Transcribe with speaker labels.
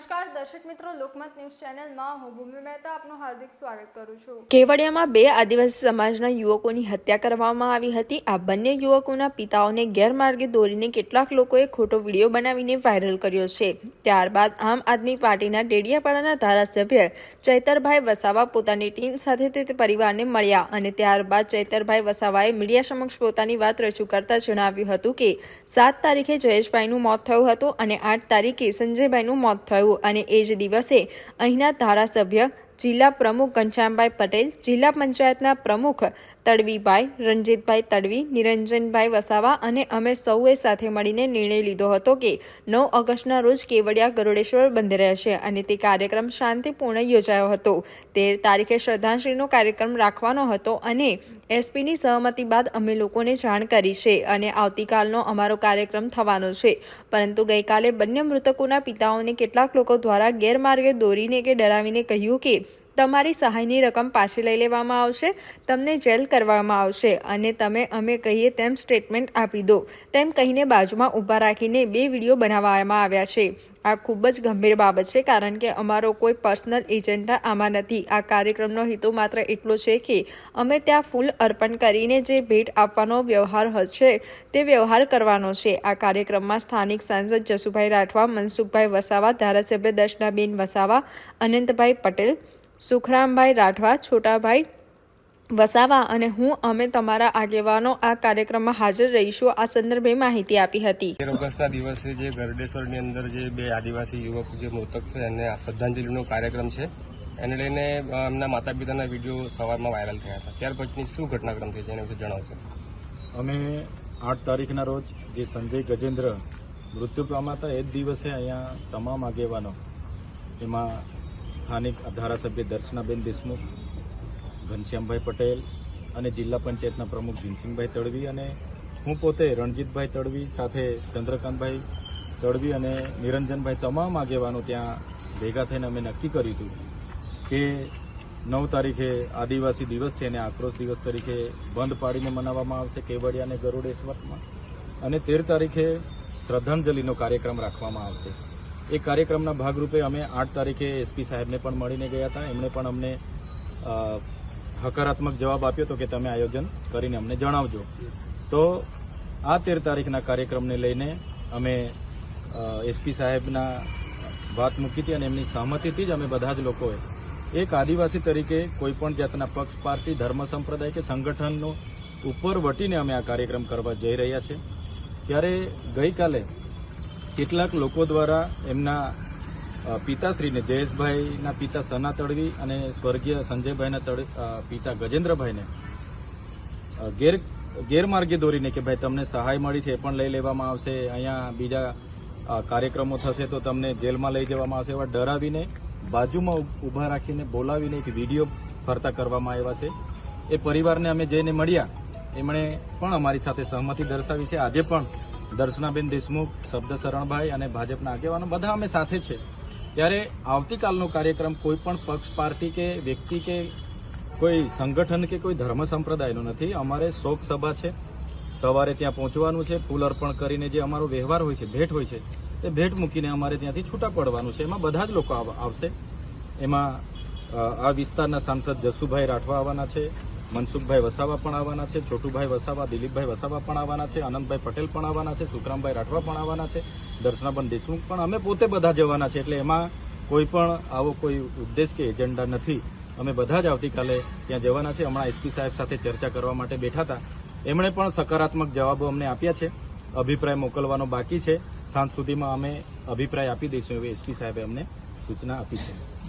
Speaker 1: नमस्कार દર્શક મિત્રો, લોકમત ન્યૂઝ ચેનલમાં હું ભૂમિ મહેતા આપનું હાર્દિક સ્વાગત કરું છું.
Speaker 2: કેવડિયામાં બે આદિવાસી સમાજના યુવકોની હત્યા કરવામાં આવી હતી. આ બંને યુવકોના પિતાઓને ગેરમાર્ગે દોરીને કેટલાક લોકોએ ખોટો વીડિયો બનાવીને વાયરલ કર્યો છે. ત્યારબાદ આમ આદમી પાર્ટીના ડેડિયાપાડાના ધારાસભ્ય ચૈતરભાઈ વસાવા પોતાની ટીમ સાથે તે પરિવારને મળ્યા અને ત્યારબાદ ચૈતરભાઈ વસાવાએ મીડિયા સમક્ષ પોતાની વાત રજૂ કરતા જણાવ્યું હતું કે, સાત તારીખે જયેશભાઈનું મોત થયું હતું અને આઠ તારીખે સંજયભાઈનું મોત થયું અને એ જ દિવસે અહીંના ધારાસભ્ય જિલ્લા પ્રમુખ ઘનશ્યામભાઈ પટેલ, જિલ્લા પંચાયતના પ્રમુખ તડવીભાઈ, રણજીતભાઈ તડવી, નિરંજનભાઈ વસાવા અને અમે સૌએ સાથે મળીને નિર્ણય લીધો હતો કે નવ ઓગસ્ટના રોજ કેવડિયા ગરુડેશ્વર બંધ રહેશે અને તે કાર્યક્રમ શાંતિપૂર્ણ યોજાયો હતો. તેર તારીખે શ્રદ્ધાંજલિનો કાર્યક્રમ રાખવાનો હતો અને એસપીની સહમતિ બાદ અમે લોકોને જાણ કરી છે અને આવતીકાલનો અમારો કાર્યક્રમ થવાનો છે. પરંતુ ગઈકાલે બંને મૃતકોના પિતાઓને કેટલાક લોકો દ્વારા ગેરમાર્ગે દોરીને કે ડરાવીને કહ્યું કે તમારી સહાયની રકમ પાછી લઈ લેવામાં આવશે, તમને જેલ કરવામાં આવશે અને તમે અમે કહીએ તેમ સ્ટેટમેન્ટ આપી દો. તેમ કહીને બાજુમાં ઊભા રાખીને બે વીડિયો બનાવવામાં આવ્યા છે. આ ખૂબ જ ગંભીર બાબત છે કારણ કે અમારો કોઈ પર્સનલ એજન્ડા આમાં નથી. આ કાર્યક્રમનો હેતુ માત્ર એટલો છે કે અમે ત્યાં ફૂલ અર્પણ કરીને જે ભેટ આપવાનો વ્યવહાર હશે તે વ્યવહાર કરવાનો છે. આ કાર્યક્રમમાં સ્થાનિક સાંસદ જસુભાઈ રાઠવા, મનસુખભાઈ વસાવા, ધારાસભ્ય દર્શનાબેન વસાવા, અનંતભાઈ પટેલ સુખરામભાઈ રાઠવા છોટાભાઈ વસાવા અને હું અમે તમારા આગેવાનો આ કાર્યક્રમમાં હાજર રહીશું. આ સંદર્ભે માહિતી આપી હતી.
Speaker 3: તેર ઓગસ્ટના દિવસે જે ગરડેશ્વરની અંદર જે બે આદિવાસી યુવક જે મૃતક છે એને શ્રદ્ધાંજલિનો કાર્યક્રમ છે. એને લઈને એમના માતા પિતાના વીડિયો સવારમાં વાયરલ થયા હતા. ત્યાર પછીની શું ઘટનાક્રમ થઈ છે એના વિશે જણાવશો?
Speaker 4: અમે આઠ તારીખના રોજ જે સંજય ગજેન્દ્ર મૃત્યુ પામ્યા હતા એ જ દિવસે અહીંયા તમામ આગેવાનો એમાં સ્થાનિક ધારાસભ્ય દર્શનાબેન દેશમુખ, ઘનશ્યામભાઈ પટેલ અને જિલ્લા પંચાયતના પ્રમુખ ભીમસિંહભાઈ તડવી અને હું પોતે રણજીતભાઈ તડવી સાથે ચંદ્રકાંતભાઈ તડવી અને નિરંજનભાઈ તમામ આગેવાનો ત્યાં ભેગા થઈને અમે નક્કી કર્યું હતું કે નવ તારીખે આદિવાસી દિવસ છે અને આક્રોશ દિવસ તરીકે બંધ પાડીને મનાવવામાં આવશે કેવડિયા અને ગરુડેશ્વરમાં. અને તેર તારીખે શ્રદ્ધાંજલિનો કાર્યક્રમ રાખવામાં આવશે. એ કાર્યક્રમના ભાગરૂપે અમે આઠ તારીખે એસપી સાહેબને પણ મળીને ગયા હતા. એમણે પણ અમને હકારાત્મક જવાબ આપ્યો હતો કે તમે આયોજન કરીને અમને જણાવજો. તો આ તેર તારીખના કાર્યક્રમને લઈને અમે એસપી સાહેબના વાત મૂકી હતી અને એમની સહમતિથી જ અમે બધા જ લોકોએ એક આદિવાસી તરીકે કોઈ પણ જાતના પક્ષ, પાર્ટી, ધર્મ, સંપ્રદાય કે સંગઠનનો ઉપર વટીને અમે આ કાર્યક્રમ કરવા જઈ રહ્યા છે. ત્યારે ગઈકાલે કેટલાક લોકો દ્વારા એમના પિતાશ્રીને જયેશભાઈના પિતા સના તડવી અને સ્વર્ગીય સંજયભાઈના તડ પિતા ગજેન્દ્રભાઈને ગેર, ગેરમાર્ગે દોરીને કે ભાઈ તમને સહાય મળી છે એ પણ લઈ લેવામાં આવશે, અહીંયા બીજા કાર્યક્રમો થશે તો તમને જેલમાં લઈ જવામાં આવશે એવા ડરાવીને બાજુમાં ઊભા રાખીને બોલાવીને એક વીડિયો ફરતા કરવામાં આવ્યા છે. એ પરિવારને અમે જઈને મળ્યા. એમણે પણ અમારી સાથે સહમતિ દર્શાવી છે. આજે પણ દર્શનાબેન દેશમુખ, શબ્દ શરણભાઈ અને ભાજપના આગેવાનો બધા અમે સાથે છે. ત્યારે આવતીકાલનો કાર્યક્રમ કોઈ પણ પક્ષ પાર્ટી કે વ્યક્તિ કે કોઈ સંગઠન કે કોઈ ધર્મ સંપ્રદાયનો નથી. અમારે શોક સભા છે. સવારે ત્યાં પહોંચવાનું છે. ફૂલ અર્પણ કરીને જે અમારો વ્યવહાર હોય છે, ભેટ હોય છે એ ભેટ મૂકીને અમારે ત્યાંથી છૂટા પડવાનું છે. એમાં બધા જ લોકો આવશે. એમાં આ વિસ્તારના સાંસદ જસુભાઈ રાઠવા આવવાના છે. મનસુખભાઈ વસાવા પણ આવવાના છે, છોટુભાઈ વસાવા, દિલીપભાઈ વસાવા પણ આવવાના છે, આનંદભાઈ પટેલ પણ આવવાના છે, સુખરામભાઈ રાઠવા પણ આવવાના છે, દર્શનાબન દેશમુખ પણ અમે પોતે બધા જવાના છે, એટલે એમાં કોઈ પણ આવો કોઈ ઉદ્દેશ કે એજન્ડા નથી. અમે બધા જ આવતીકાલે ત્યાં જવાના છે. હમણાં એસપી સાહેબ સાથે ચર્ચા કરવા માટે બેઠા હતા. એમણે પણ સકારાત્મક જવાબો અમને આપ્યા છે. અભિપ્રાય મોકલવાનો બાકી છે. સાંજ સુધીમાં અમે અભિપ્રાય આપી દઈશું એવી એસપી સાહેબે અમને સૂચના આપી છે.